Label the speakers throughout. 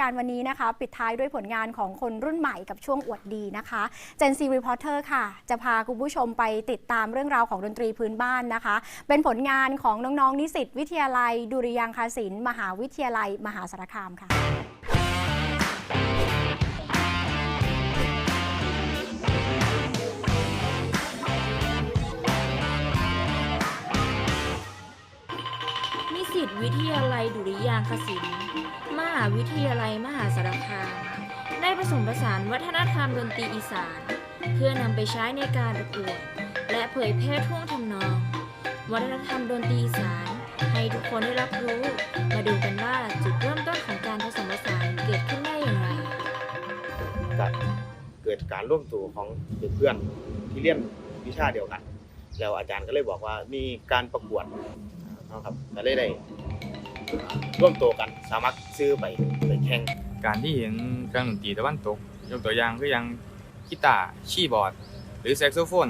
Speaker 1: การวันนี้นะคะ ปิดท้ายด้วยผลงานของคนรุ่นใหม่กับช่วงอวดดีนะคะ Gen Z Reporter ค่ะ จะพาคุณผู้ชมไปติดตามเรื่องราวของดนตรีพื้นบ้านนะคะ เป็นผลงานของน้องๆนิสิตวิทยาลัย ดุริยางคศิลป์มหาวิทยาลัย มหาสารคามค่ะ
Speaker 2: สิตวิทยาลัยดุริยางคศิลป์มหาวิทยาลัยมหาสารคาม ได้ผสมผสานวัฒนธรรมดนตรีอีสาน เพื่อนำไปใช้ในการประกวด และเผยแพร่ท่วงทำนอง วัฒนธรรมดนตรีอีสาน ให้ทุกคนได้รับรู้ มาดูกันว่าจุดเริ่มต้นของการผสมผสานเกิดขึ้นได้อย่างไร
Speaker 3: ก็เกิดการร่วมตัวของเพื่อนที่เรียนวิชาเดียวกัน แล้วอาจารย์ก็เลยบอกว่ามีการประกวด นะครับก็เลยได้ร่วมตัวกันสามัครซื้อไปไปแข่ง
Speaker 4: การที่เห็นเครื่องดนตรีตะวันตก ยกตัวอย่างคือย่างกีตาร์คีย์บอร์ด หรือแซกโซโฟน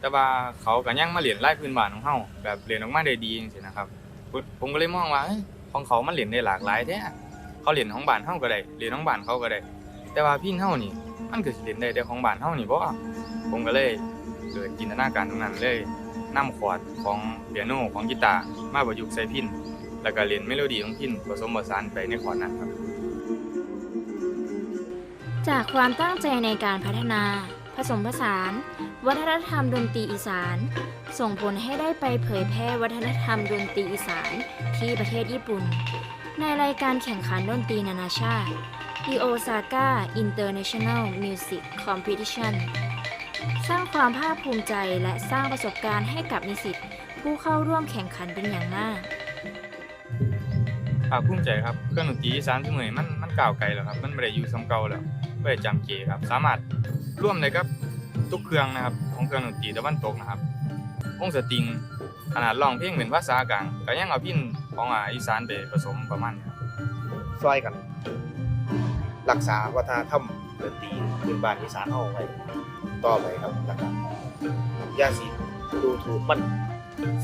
Speaker 4: แต่ว่าเขาก็ยังมาเล่นลายพื้นบ้านของเฮาแบบเล่นออกมาได้ดีจังซี่นะครับ ผมก็เลยมองว่าเอ้ยของเขามันเล่นได้หลากหลายแท้เขาเล่นของบ้านเฮาก็ได้เล่นของบ้านเขาก็ได้ แต่ว่าพินเฮานี่ มันก็สิเล่นได้แต่ของบ้านเฮานี่บ่ผมก็เลยเกิดจินตนาการตรงนั้นเลย นำคอร์ดของเปียโนของกีตาร์มาประยุกต์ใส่พินแล้วก็เล่นเมโลดี้ของพินผสมผสานไปในคอร์ดนั้นครับ
Speaker 2: จากความตั้งใจในการพัฒนา ผสมผสาน วัฒนธรรมดนตรีอีสาน ส่งผลให้ได้ไปเผยแพร่วัฒนธรรมดนตรีอีสานที่ประเทศญี่ปุ่น ในรายการแข่งขันดนตรีนานาชาติ The Osaka International Music Competition สร้างความภาคภูมิใจและสร้างประสบการณ์ให้กับนิสิตผู้เข้าร่วมแข่งขันเป็นอย่างมาก
Speaker 4: ภาคภูมิใจครับ เครื่องดนตรีอีสานทุกมื้อนี้มันมันก้าวไกลแล้วครับ มันบ่ได้อยู่ซ้ำเก่าแล้วบ่ได้จำเจครับ สามารถร่วมได้กับทุกเครื่องนะครับ ของเครื่องดนตรีตะวันตกนะครับวงสตริงขนาดร้องเพลงเป็นภาษากลางก็ยังเอาพินของอ่าอีสานไปผสมประมาณนี้ครับ
Speaker 3: ซอยกัน รักษาวัฒนธรรมดนตรีพื้นบ้านอีสานเฮาไว้ ต่อไปครับแล้วก็อย่าสิดูถูกมัน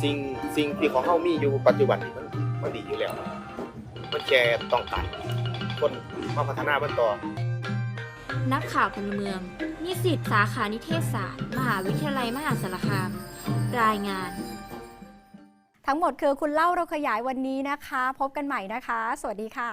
Speaker 3: สิ่งสิ่งที่ของเฮามีอยู่ปัจจุบันนี่มันมันดีอยู่แล้วมันแค่ต้องการคนมาพัฒนามันต่อ
Speaker 2: นักข่าวพลเมือง นิสิตสาขานิเทศศาสตร์ มหาวิทยาลัยมหาสารคาม รายงาน
Speaker 1: ทั้งหมดคือคุณเล่าเราขยายวันนี้นะคะ พบกันใหม่นะคะ สวัสดีค่ะ